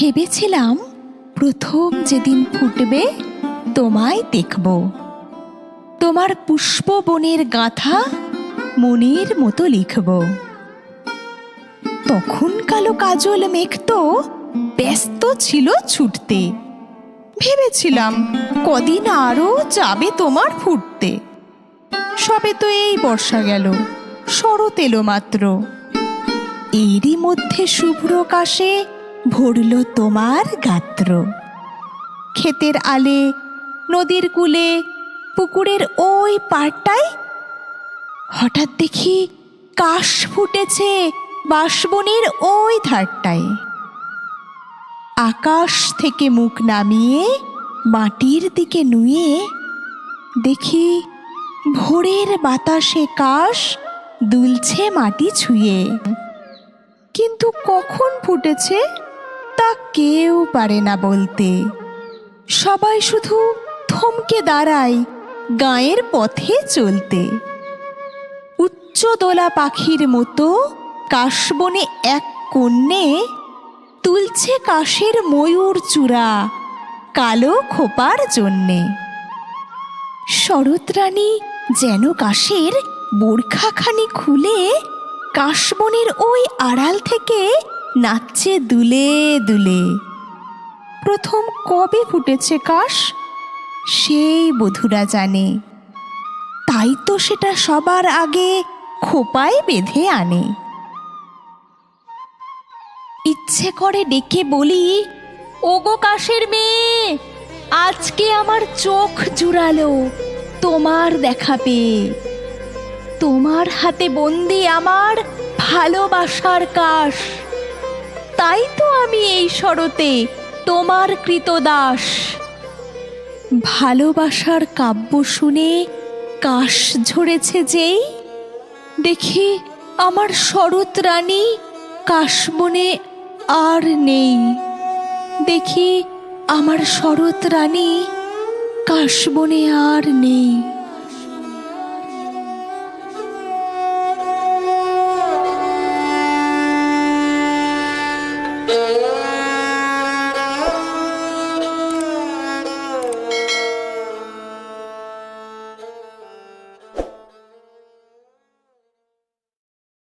ভেবেছিলাম প্রথম যেদিন ফুটবে, তোমায় দেখব। তোমার পুষ্প বনের গাথা মনের মতো লিখব। তখন কালো কাজল মেঘ তো ব্যস্ত ছিল ছুটতে। ভেবেছিলাম কদিন আরও যাবে তোমার ফুটতে। সবে তো এই বর্ষা গেল, শরৎ এলো মাত্র। এরই মধ্যে শুভ্র কাশে ভরল তোমার গাত্র। ক্ষেতের আলে, নদীর কূলে, পুকুরের ওই পাড়টায় হঠাৎ দেখি কাশ ফুটেছে বাঁশবনের ওই ধারটায়। আকাশ থেকে মুখ নামিয়ে মাটির দিকে নুয়ে দেখি ভোরের বাতাসে কাশ দুলছে মাটি ছুঁয়ে। কিন্তু কখন ফুটেছে? তা কেউ পারে না বলতে। সবাই শুধু থমকে দাঁড়ায় গায়ের পথে চলতে। উচ্চদোলা পাখির মতো কাশবনে এক কন্যে তুলছে কাশের ময়ূর চূড়া কালো খোপার জন্যে। শরৎরানী যেন কাশের বোরখাখানি খুলে কাশবনের ওই আড়াল থেকে নাচছে দুলে দুলে। প্রথম কবে ফুটেছে কাশ? সেই বধুরা জানে। তাই তো সেটা সবার আগে খোপায় বেঁধে আনে। ইচ্ছে করে ডেকে বলি, ওগো কাশের মেয়ে, আজকে আমার চোখ জুড়ালো, তোমার দেখা পেয়ে। তোমার হাতে বন্দি আমার ভালোবাসার কাশ। তাই তো আমি এই শরতে তোমার কৃতদাস। ভালোবাসার কাব্য শুনে কাশ ঝরেছে যেই? দেখি আমার শরৎ রানী কাশবনে আর নেই। দেখি আমার শরৎ রানী কাশবনে আর নেই।